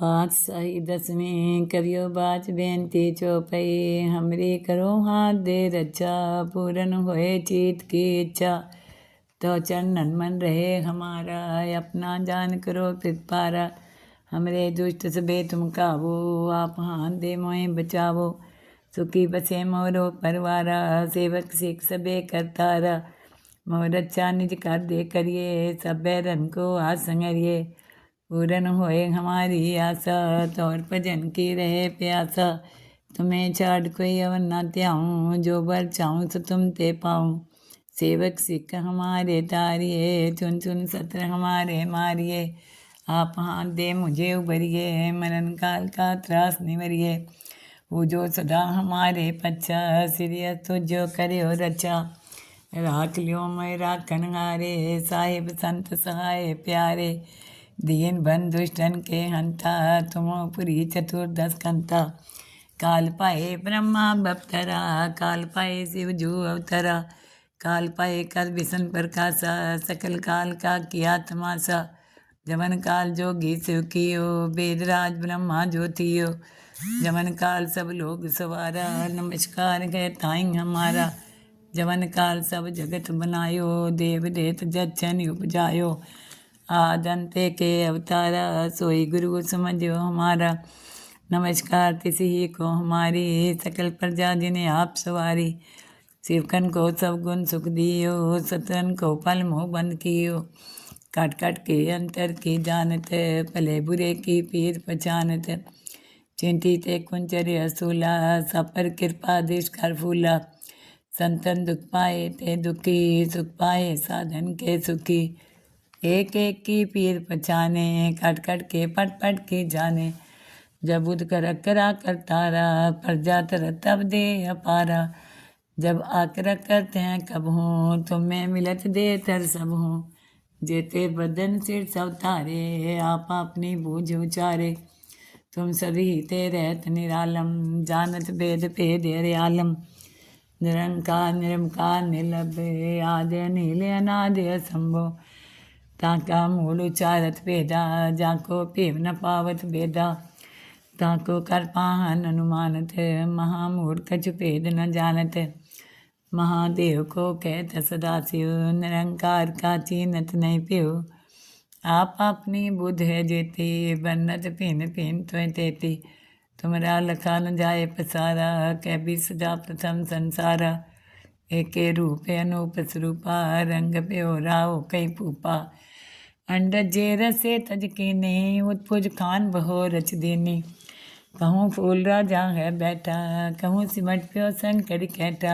पाँच सही दसवीं करियो बाच बेनती चौपाई। हमरे करो हाथ दे रचा, पूरन होए चीत की इच्छा। तो चरणन मन रहे हमारा, अपना जान करो फिर पारा। हमरे दुष्ट सबे तुम काबो आप हाथ दे मोए बचावो। सुखी बसे मोरो परवारा, सेवक सिख सबे करतारा मोर अच्छा निज कर दे करिए, सब बैरन को आ संगरिए। पूरन होए हमारी आशा, तौर भजन की रहे प्यासा। तुम्हें छाड़ कोई अवर न त्याऊँ, जो बर चाहूँ तो तुम ते पाऊँ। सेवक सिख हमारे तारिए, चुन चुन सत्र हमारे मारिए। आप हाथ दे मुझे उबरिए, मरण काल का त्रास निवरिए। वो जो सदा हमारे पच्छा सिरियस तो जो करे और रचा। राख लियो मैं राखन हारे, साहिब संत सहाय प्यारे। दीन बन दुष्टन के हंता, तुमो पुरी चतुर्दश कंता। काल पाए ब्रह्मा बपतरा काल पाए शिव जू अवतरा। काल पाए कर विष्ण प्रकाशा, सकल काल का किया तमाशा। जमन काल जोगी शिव कियो वेदराज ब्रह्मा ज्योतियो जमन काल सब लोग सवारा, नमस्कार गए ताई हमारा। जवन काल सब जगत बनायो, देव देत जच्छन उपजायो। आदंते के अवतारा, सोई गुरु समझो हमारा। नमस्कार किसी ही को हमारी, सकल प्रजा जिन्हें आप सवारी। शिवकन को सब गुण सुख दियो, सतन को पल मोह बंद कियो। काट काट के अंतर की जानत भले बुरे की पीर पहचानत ते कुंचर असूला, सपर कृपा देश कर फूला। संतन दुख पाए ते दुखी, सुख पाए साधन के सुखी। एक एक की पीर पहचाने कट कट के पट पट के जाने। जब उद कर अकरा कर तारा प्रजा तर तब दे अपारा। जब आकर करते हैं कब हूँ तुम मैं मिलत दे तर सब हूँ। जेते बदन सिर सब तारे, आप अपनी बूझ उचारे। तुम सभी ते रहत निरालम, जानत भेद भेद आलम। निरंकार निरंकार निलभ आदि, नील, अनादि, असंभव। ताका मूल उचारत वेदा जाको पीव न पावत वेदा ताको कर पाहन अनुमानत महामूढ़ कछु भेद न जानत महादेव को कहत सदाशिव निरंकार का चीनत नहीं पियो आप अपनी बुद्ध है जेती बन्नत पिन पिन त्वें तेती तुमरा लखा न जाए पसारा कै भी सदा प्रथम संसारा एके रूप अनूप स्वरूपा रंग प्यो राव कई पूपा अंड जेर से तज कीने उत्पुज खान बहो रच देने। कहूँ फूल राजा है बैठा, कहूँ सिमट प्यो संकर कैटा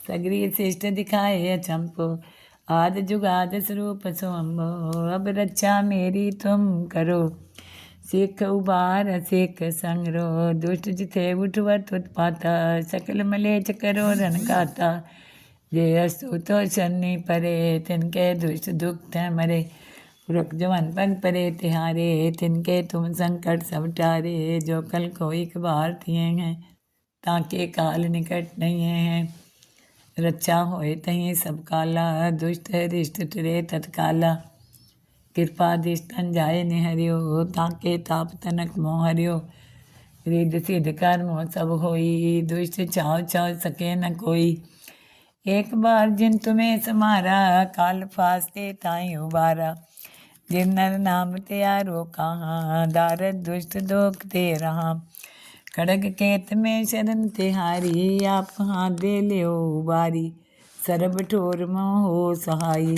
सगरी शिष्ट दिखाए चंपो आद जुगाद स्वरूप सोम्बो अब रक्षा मेरी तुम करो, सिख उबार, सिख संगरो। दुष्ट जिथे उठवत उत्पाता सकल मलेच करो रन गाता। जे अस्तु तो शनि परे, तिनके दुष्ट दुख मरे। रुक जवन पग परे तिहारे तिनके तुम संकट सब टारे जो कल को एक बार थिए हैं। ताके काल निकट नहीं हैं रक्षा होए तही सब काला दुष्ट है रिष्ट टरे तत्काला। कृपा दिष्टन जाए निहरियो ताके ताप तनक मोह हरियो। रिद सिद्ध कर्म सब होई, दुष्ट चाव चाव सके न कोई। एक बार जिन तुम्हें समारा, काल फास्ते ताई उबारा। जिनर नाम त्यारो कहाँ दारद दुष्ट दोख दे रहा खड़ग केत में शरण तिहारी आप हाथ दे लियो बारी सरब ठोर हो सहाई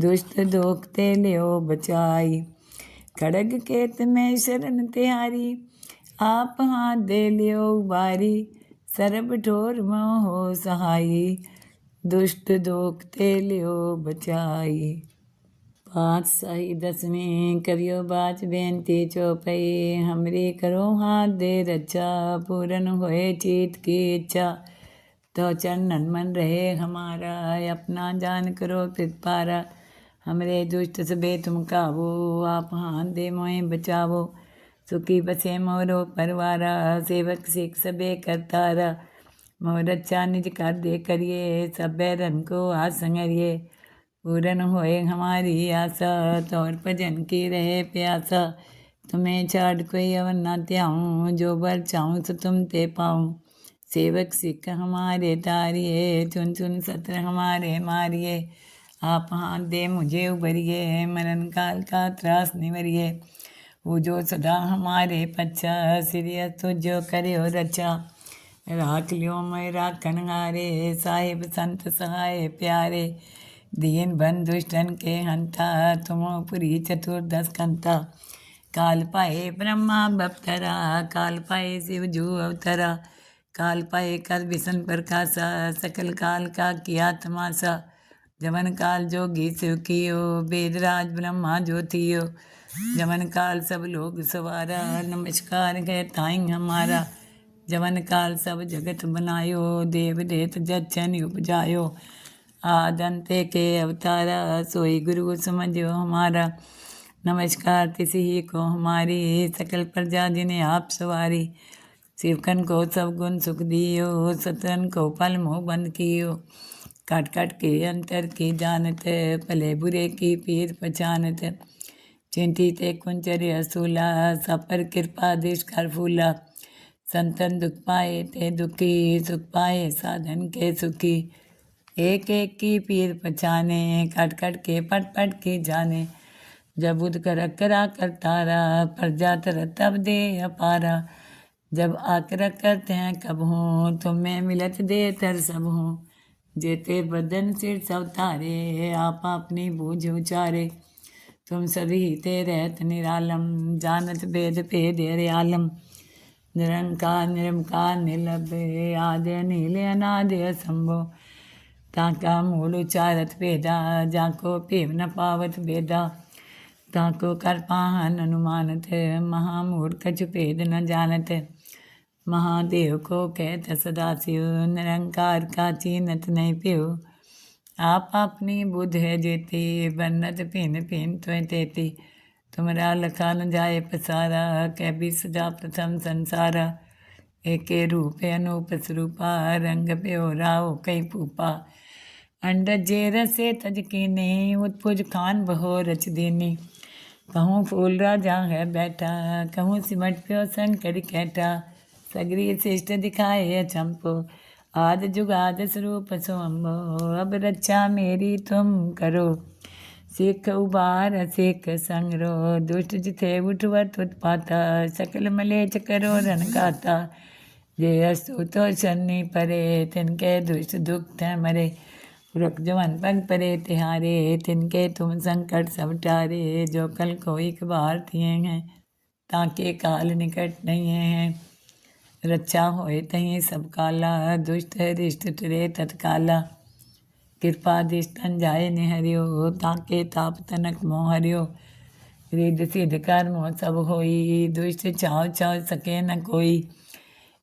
दुष्ट दोख ते लियो बचाई खड़ग केत में शरण तिहारी आप हाथ दे लियो बारी सरब ठोर हो सहाई दुष्ट दोख ते बचाई पातशाही दसवीं करियो बाच बेनती चौपई। हमरे करो हाथ दे रक्षा पूरन होए चीत की इच्छा। तो चरणन मन रहे हमारा, अपना जान करो पिपारा हमरे दुष्ट सबे तुम काबो आप हाथ दे मोए बचावो। सुखी बसे मोरो परवारा, सेवक सिख सबे करतारा मोर अच्छा निज कर दे करिए सब रन को आसंगरिए पूरन होए हमारी आशा, तौर भजन की रहे प्यासा। तुम्हें छाड़ कोई अवर ना त्याऊँ, जो बर चाहूँ सो तुम ते पाऊँ। सेवक सिख हमारे तारिये चुन चुन सत्र हमारे मारिये आप हाथ दे मुझे उबरिए, मरण काल का त्रास निवरिए। वो जो सदा हमारे पच्चा सिरिय जो करे हो रचा। राख लियो मैं राखन हारे साहिब संत सहाय प्यारे। दीन बन दुष्टन के हंता, तुमो पुरी चतुर्दश कंता। काल पाए ब्रह्मा बपतरा, काल पाए शिव जू अवतरा। काल पाए कर विष्ण प्रकाशा सकल काल का किया तमाशा। जमन काल जोगी शिव कियो वेदराज ब्रह्मा ज्योतियो जमन काल सब लोग सवारा, नमस्कार ताई हमारा। जमन काल सब जगत बनायो, देव देत जच्छन उपजायो। आदंते के अवतारा, सोई गुरु समझो हमारा। नमस्कार किसी ही को हमारी, सकल प्रजा जिन्हें आप सवारी। शिवकन को सब गुण सुख दियो, सतन को पल मोह बंद कियो। काट काट के अंतर की जानत, भले बुरे की पीर पहचानत। चिंती ते कुंचर असूला सपर कृपा दिश कर फूला। संतन दुख पाए ते दुखी, सुख पाए साधन के सुखी। एक एक की पीर पछाने कट कट के पट पट के जाने। जब उद कर करा कर तारा प्रजा तर तब दे अपारा। जब आकर करते हैं कब हूँ, तुम्हें मिलत दे तर सब हूँ। जेते बदन सिर सब तारे, आप अपनी बूझ उचारे। तुम सभी ते रहत निरालम, जानत भेद भेद आलम। निरंकार निरंकार निलभ आदे, नीले, अनादे, असंभो। ताका मूल उचारत भेदा जाको पेव न पावत भेदा ताको कर पाहन अनुमानत महामूढ़ कछु भेद न जानत महादेव को कहत सदा शिव निरंकार का चीनत नहीं पियो आप अपनी बुद्ध है जेती बन्नत पिन पिन त्वें तेती तुमरा लखा न जाए पसारा कै भी सजा प्रथम संसारा एके रूप अनूप स्वरूपा, रंग प्यो राव कई पूपा अंड जे रसे तज कीने, उत्पुज खान बहो रच दीनी। कहूँ फूल राजा है बैठा, कहूँ सिमट प्यो संकर कैटा सगरी श्रेष्ठ दिखाए चंपो आद जुगाद स्वरूप सोम्बो अब रक्षा मेरी तुम करो। सिख उबार सिख संगरो, दुष्ट जिथे उठवत उत्पाता सकल मलेच करो रन गाता। जे अस्तु तो शनि परे, तिनके दुष्ट दुख थे मरे। पुरख जवन पग परे, तिहारे, तिनके तुम संकट सब टारे। जो कल को एक बार थिए हैं, ताके काल निकट नहीं हैं। रक्षा होए तही सब काला, दुष्ट रिष्ट टरे तत्काला। कृपा दिष्टन जाए निहरियो, ताके ताप तनक मोह हरियो रिद सिद्ध कर मोह सब होई, दुष्ट चाव चाव सके न कोई।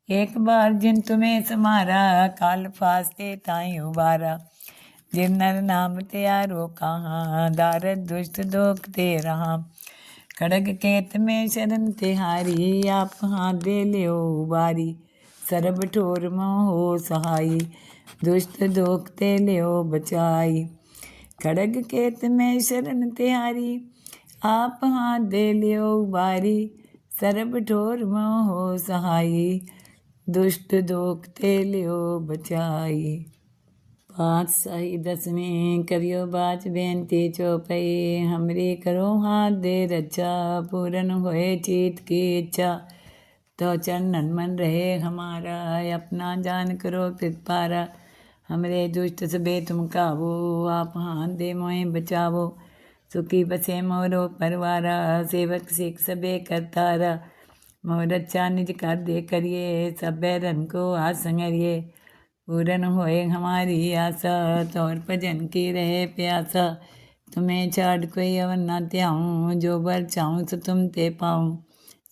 एक बार जिन तुम्हें समारा, काल फास्ते ताई उबारा। जिन नर नाम त्यारो कहाँ, दारद दुष्ट दोख ते रहा। खड़ग केत में शरण तिहारी, आप हाँ दे लियो उबारी। सरब ठोर हो सहाई दुष्ट दोखते लियो बचाई। खड़ग केत में शरण तिहारी आप हाथ दे लियो बारी सरब ठोर हो सहाई। दुष्ट दोखते लियो बचाई। पाँच सही दसवीं करियो बाच बेनती चौपई, हमरी करो हाथ दे रचा, पूरन होए चीत की इच्छा। तो चरणन मन रहे हमारा, अपना जान करो पिपारा हमरे दुष्ट सबे तुम काबो आप हाथ दे मोए बचावो। सुखी बसे मोरो परवारा, सेवक सिख सबे करतारा। मोर अच्छा निज कर दे करिए सब बैरन को आसंगरिए पूरन होए हमारी आशा, तौर भजन की रहे प्यासा। तुम्हें छाड़ कोई अवर ना त्याऊँ, जो बर चाहूँ सो तुम ते पाऊँ।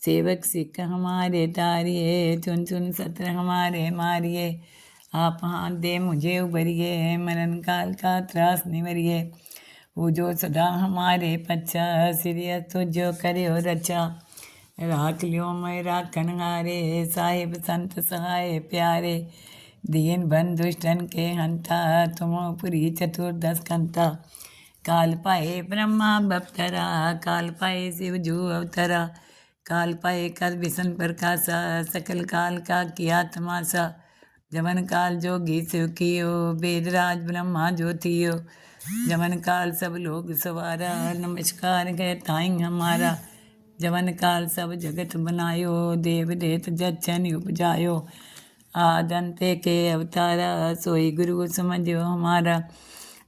सेवक सिख हमारे तारिये चुन चुन सत्र हमारे मारिए। आप हाथ दे, मुझे उबरिए मरण काल का त्रास निवरिए वो जो सदा हमारे पच्चा सिरिय तो जो करे हो रचा। राख लियो मैं राखन हारे साहिब संत सहाय प्यारे। दीन बन दुष्टन के हंता, तुम पुरी चतुर्दश कंता। काल पाए ब्रह्मा बपतरा, काल पाए शिव जू अवतरा। काल पाए कर विसन प्रकाशा, सकल काल का किया तमाशा। जमन काल जोगी शिव कियो वेदराज ब्रह्मा ज्योतियो। जमन काल सब लोग सवारा, नमस्कार गए ताई हमारा। जमन काल सब जगत बनायो देव देत जच्छन उपजायो आदंते के अवतारा, सोई गुरु समझो हमारा।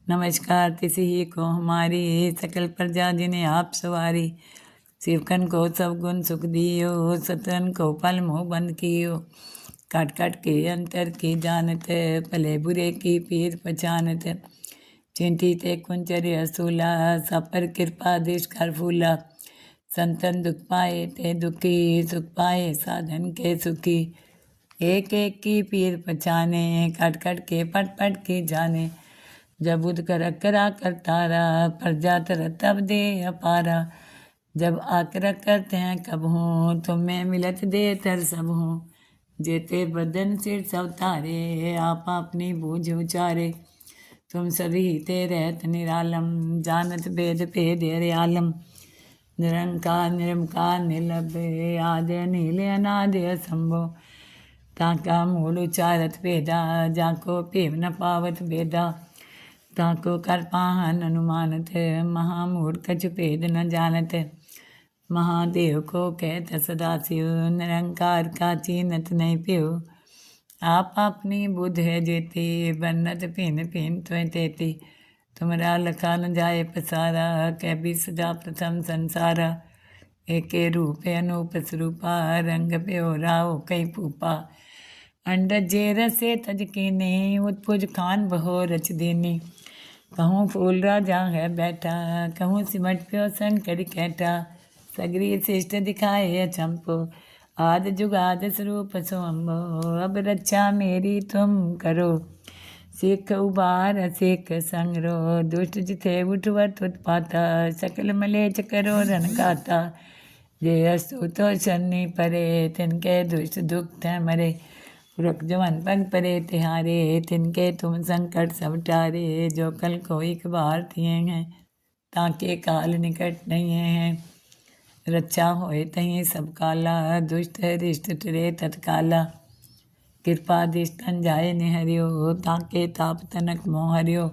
नमस्कार तिस ही को हमारी, सकल प्रजा जिन्हें आप सवारी। शिवकन को सब गुण सुख दियो, सतन को पल मोह बंद कियो। काट काट के, अंतर की जानत भले बुरे की पीर पहचानत। चिंती ते कुंचर असूला सपर कृपा देश कर फूला। संतन दुख पाए ते दुखी, सुख पाए साधन के सुखी। एक एक की पीर पहचाने, कट कट के, पट पट के जाने। जब बुध कर करा कर तारा प्रजा तर तब दे अपारा। जब आकर करते हैं कब हूँ तो मैं मिलत दे तर सब हूँ। जेते बदन सिर सब तारे आप अपनी बूझ उचारे। तुम सभी ते रहत निरालम, जानत भेद भेद आलम। निरंकार निरमकार निलभ आदि नील अनादि असंभव ताका मूल उचारत भेदा, जाको पीव न पावत भेदा। ताको कर पाहन अनुमानत महामूढ़ कछु भेद न जानत। महादेव को कहत सदाशिव निरंकार का चीनत नहीं पियो। आप अपनी बुध है जेती, बन्नत पिन पिन त्वें तेती। तुमरा लखा न जाए पसारा, कै भी सजा प्रथम संसारा। एक रूप अनूप स्वरूपा, रंग प्यो राव कई पूपा अंड जेर से तज कीने, उत्पुज खान बहो रच देने। कहूँ फूल राजा है बैठा, कहूँ सिमट प्यो शंकर कैठा। सगरी श्रेष्ठ दिखाए चंपो आद जुगाद स्वरूप सोम्बो अब रक्षा मेरी तुम करो। सिख उबार, सिख संगरो। दुष्ट जिथे उठवत उत्पाता। सकल मलेच करो रन गाता। जे अस्तु तो शनि परे, तिनके दुष्ट दुख मरे। पुरख जवन पग परे, तिहारे। तिनके तुम संकट सब टारे। जो कल को एक बार थिए हैं, ताके काल निकट नहीं है। रक्षा होए तही सब काला, दुष्ट रिष्ट टरे तत्काला। कृपा दिष्टन जाए निहरियो, ताके ताप तनक मोहरियो।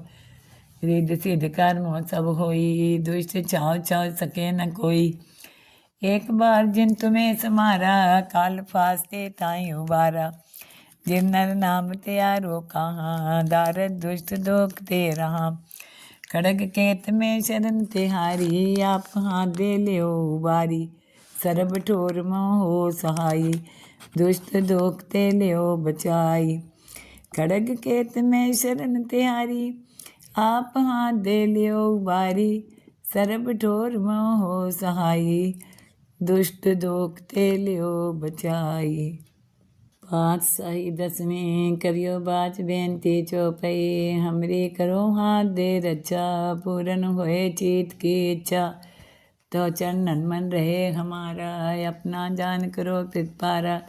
रिद सिद्ध कर कर्म सब होई, दुष्ट चाव चाव सके न कोई। एक बार जिन तुम्हें समारा, काल फास्ते ताई उबारा। जिनर नाम त्यारो कहाँ, दारद दुष्ट दोख ते रहा। खड़ग केत में शरण तिहारी आप हाथ दे लियो बारी सरब ठोर हो सहाई दुष्ट दोख ते लियो बचाई खड़ग केत में शरण तिहारी आप हाथ दे लियो बारी सरब ठोर हो सहाई दुष्ट दोख ते लियो बचाई पाँच सही दसवीं करियो बाच बेनती चौपई। हमरी करो हाथ दे रक्षा पूरन होए चीत की इच्छा। तो चरणन मन रहे हमारा, अपना जान करो पितपारा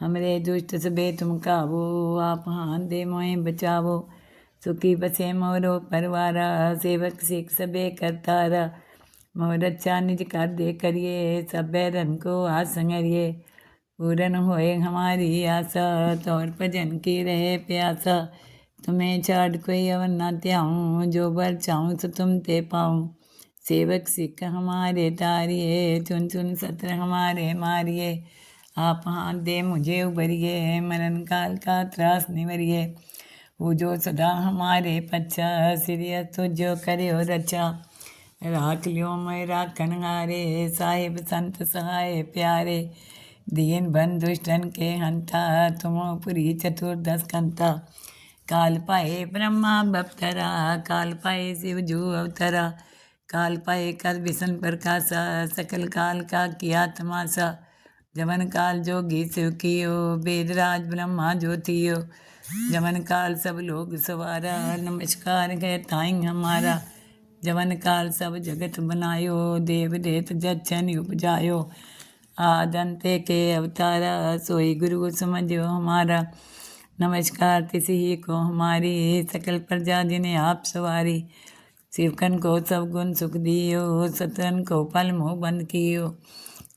हमरे दुष्ट सबे तुम कावो, आप हाथ दे मोए बचावो। सुखी बसे मोरो परवारा, सेवक सिख सबे करतारा मोर अच्छा निज कर दे करिए, सब रन को आसंगरिए पूरन होए हमारी आशा, तौर भजन की रहे प्यासा। तुम्हें छाड़ कोई अवर न त्याऊँ, जो बर चाहूँ तो तुम ते पाऊँ। सेवक सिख हमारे तारिए, चुन चुन सत्र हमारे मारिए। आप हाथ दे मुझे उभरिए मरण काल का त्रास निवरिए। वो जो सदा हमारे पच्छा सीरियस तो जो करे हो रचा। राख लियो मैं राखन हारे, साहिब संत सहाय प्यारे। दीन बंधुष्टन के हंता तुमोपुरी चतुर्दश कंता। काल पाए ब्रह्मा बपतरा, काल पाए शिव जू अवतरा। काल पाए कर विष्ण प्रकाशा, सकल काल का किया तमाशा। जमन काल जोगी शिव कियो, वेदराज ब्रह्मा ज्योतियो। जमन काल सब लोग सवारा, नमस्कार गए ताई हमारा। जमन काल सब जगत बनायो देव देत जच्छन उपजायो। आदंते के अवतारा, सोई गुरु समझो हमारा। नमस्कार किसी ही को हमारी, सकल प्रजा जिन्हें आप सवारी। शिवकन को सब गुण सुख दियो सतन को पल मोह बंद कियो।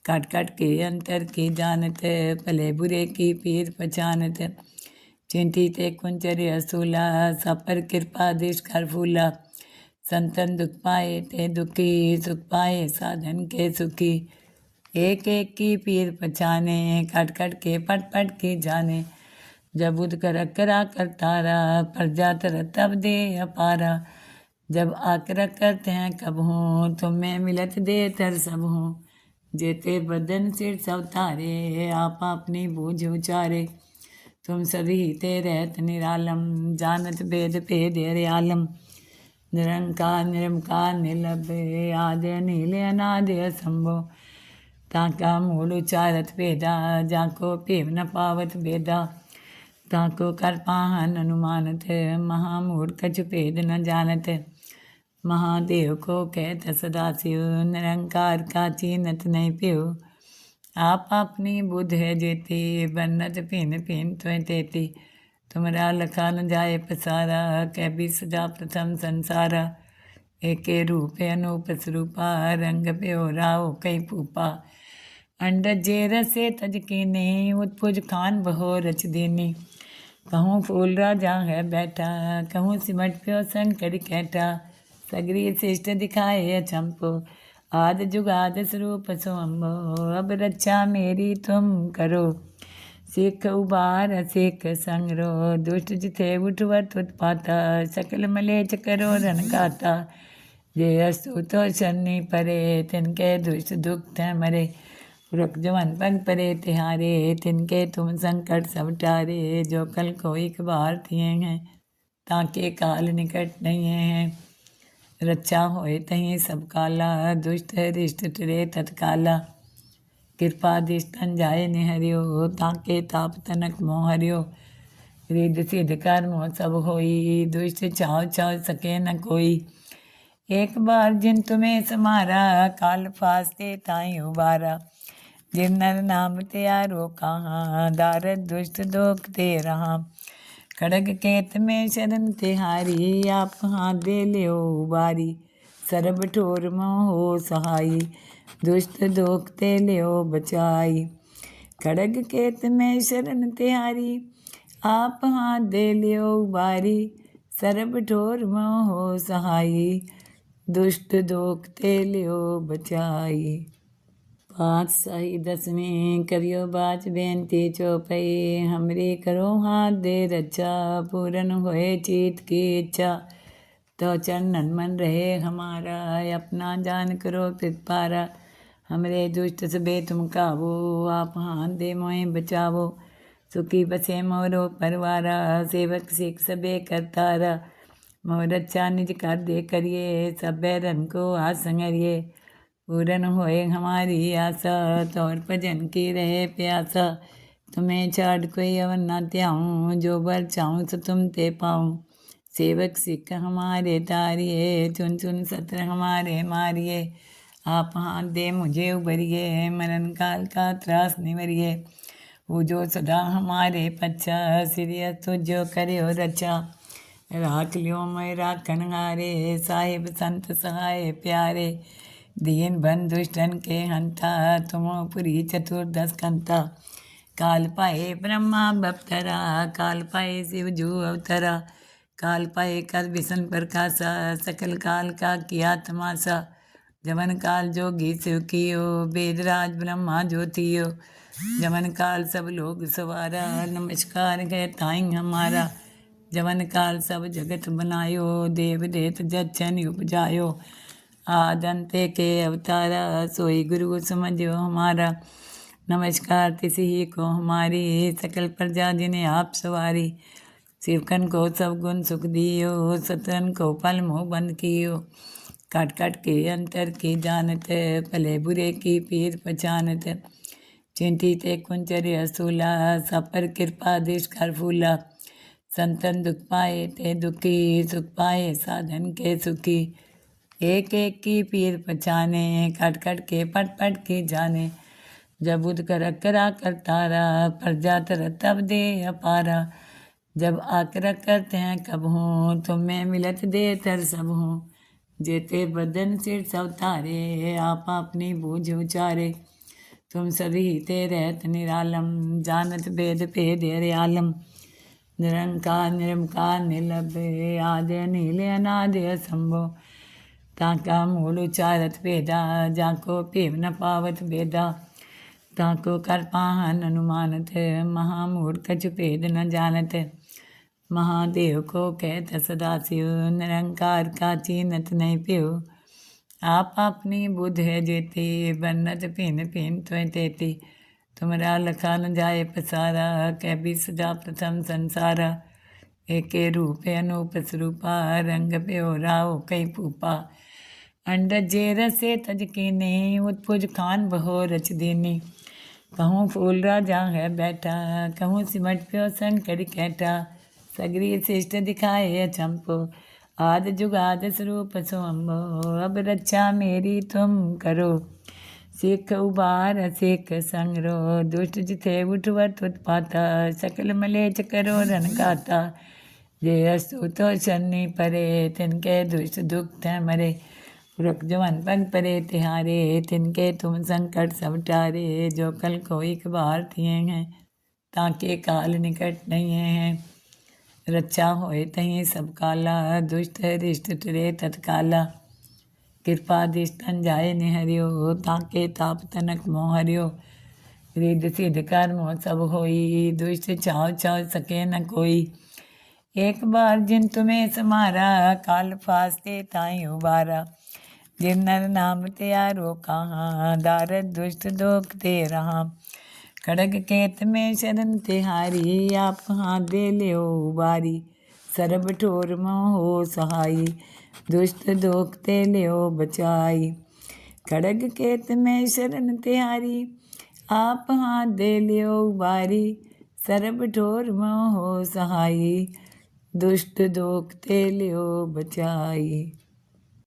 कट कट के अंतर की जानत, भले बुरे की पीर पहचानत। ते कुंचरे असूला सपर कृपा, दिश कर फूला। संतन दुख पाए ते दुखी, सुख पाए साधन के सुखी। एक एक की पीर पछाने कट कट के पट पट के जाने। जब उद कर करा कर तारा प्रजा तर तब दे अपारा। जब आकर करते हैं कब हूँ, तुम्हें मिलत दे तर सब हूँ। जेते बदन सिर सब तारे, आप अपनी बूझ उचारे। तुम सभी ते रहत निरालम, जानत भेद भेद आलम निरंकार निरंकार निलभ आदि नीले अनादि असंभो ताका मूल उचारत भेदा जाको पेव न पावत भेदा ताको कर पाहन अनुमानत महामूढ़ कछ भेद न जानत महादेव को कहत सदा शिव निरंकार का चीनत नहीं पियो आप अपनी बुद्ध है जेती बन्नत पिन पिन त्वें तेती तुमरा लखा न जाए पसारा कै भी सजा प्रथम संसारा एके रूप अनूप स्वरूपा रंग प्यो राव कई पूपा अंड जे रसे तज कीनी उत्पुज खान बहो रच दीनी। कहूँ फूल राजा है बैठा, कहूँ सिमट प्यो सन कर कैठा। सगरी शिष्ट दिखाए चंपो आद जुगाद स्वरूप सोम्बो अब रक्षा मेरी तुम करो, सिख उबार सिख संगरो। दुष्ट जिथे उठवत उत्पाता सकल मलेच करो रन गाता जे अस्तु तो शनि परे, तिनके दुष्ट दुख मरे। रुक जवन पग परे तिहारे, तिनके तुम संकट सब टारे जो कल को एक बार थिए हैं, ताके काल निकट नहीं हैं। रचा होए तही सब काला, दुष्ट रिष्ट टरे तत्काला। कृपा दिष्टन जाए निहरियो, ताके ताप तनक मोह हरियो रिद सिद्ध मोह सब होई, दुष्ट चाव चाव सके न कोई। एक बार जिन तुम्हें समारा, काल फास्ते ताई उबारा। जिन नर नाम त्यारो कहाँ दारद दुष्ट दोख ते रहा खड़ग केत में शरण तिहारी आप हाथ दे लियो बारी सरब ठोर हो सहाई दुष्ट दोखते लियो बचाई खड़ग केत में शरण तिहारी आप हाथ दे लियो बारी सरब ठोर हो सहाई दुष्ट दोखते लियो बचाई पाँच सही दसवीं करियो बाच बेनती चौपई। हमरी करो हाथ दे रचा, पूरन होए चीत की इच्छा। तो चरणन मन रहे हमारा, अपना जान करो पिपारा हमरे दुष्ट सबे तुम काबो आप हाथ दे मोए बचावो। सुखी बसे मोरो परवारा, सेवक सिख सबे करतारा मोर अच्छा निज कर दे करिए, सब रन को आसंगरिए पूरन होए हमारी आशा, तौर भजन की रहे प्यासा। तुम्हें छाड़ कोई अवन ना त्याऊँ, जो बर चाहूँ सो तुम ते पाऊँ। सेवक सिख हमारे तारिए, चुन चुन सत्र हमारे मारिए। आप हाथ दे मुझे उभरिए मरण काल का त्रास निवरिए। वो जो सदा हमारे पच्छा, सिरिय तुझो करे हो रचा। राख लियो मैं राखन हारे, साहिब संत सहाय प्यारे। दीन बन दुष्टन के हंता, तुम पुरी चतुर्दश कंता। काल पाए ब्रह्मा बपतरा, काल पाए शिव जू अवतरा। काल पाए कर विष्ण प्रकाशा, सकल काल का किया तमाशा। जमन काल जोगी शिव कियो वेदराज ब्रह्मा ज्योतियो। जमन काल सब लोग सवारा, नमस्कार गए ताई हमारा। जमन काल सब जगत बनायो, देव देत जच्छन उपजायो। आदंते के अवतारा, सोई गुरु समझो हमारा। नमस्कार तिसी ही को हमारी, सकल प्रजा जिन्हें आप सवारी। शिवकन को सब गुण सुख दियो सतन को पल मुँह बंद कियो। काट काट के अंतर की जानत, भले बुरे की पीर पहचानत। चिंती ते कुंचर असूला सपर कृपा दिश कर फूला। संतन दुख पाए ते दुखी, सुख पाए साधन के सुखी। एक एक की पीर पहचाने कट कट के पट पट के जाने। जब उद कर करा कर तारा प्रजा तर तब दे अपारा। जब आकर करते हैं कब हूँ, तुम्हें मिलत दे तर सब हूँ। जेते बदन सिर सब तारे, आप अपनी बूझ उचारे। तुम सभी ते रहत निरालम, जानत भेद भेद आलम। निरंकार निरंकार निलभ आदि, नील, अनादि असंभो ताका मूल उचारत भेदा, जाको पेव न पावत भेदा। ताको कर पाहन अनुमानत, महामूर्ख भेद न जानत। महादेव को कहत सदाशिव निरंकार का चीनत नहीं प्यो। आप अपनी बुद्ध है जेती, बन्नत पिन पिन त्वें तेती। तुमरा लखा न जाए पसारा कै भी सदा प्रथम संसारा। एके रूप अनूप स्वरूपा, रंग प्यो राव कई पूपा। अंड जे रसे तज कीनी उत्पुज खान बहो रच दीनी। कहूँ फूल राजा है बैठा, कहूँ सिमट प्यो संकर कैटा सगरी शिष्ट दिखाए अचंपो, आद जुगाद स्वरूप सोम्बो अब रक्षा मेरी तुम करो, सिख उबार सिख संग्रो। दुष्ट जिथे उठवत उत्पाता सकल मलेच करो रन गाता। जे अस्तु तो शनि परे, तिनके दुष्ट दुख मरे। रुक जवन पग परे तिहारे, तिनके तुम संकट सब टारे जो कल को एक बार थिए हैं, ताके काल निकट नहीं हैं। रक्षा होए तहीं सब काला, दुष्ट रिष्ट टरे तत्काला। कृपा दिष्टन जाए निहरियो, ताके ताप तनक मोह हरियो रिद सिद्ध कर कर्म सब होई, दुष्ट चाव चाव सके न कोई। एक बार जिन तुम्हें समारा काल फास्ते ताई उबारा। जिन नर नाम त्यारो कहाँ दारद दुष्ट दोख ते रहा खड़ग केत में शरण तिहारी आप हाथ दे लियो उबारी सरब ठोर हो सहाई दुष्ट दोख ते लियो बचाई खड़ग केत में शरण तिहारी आप हाथ दे लियो उबारी सरब ठोर हो सहाई दुष्ट दोख ते लियो बचाई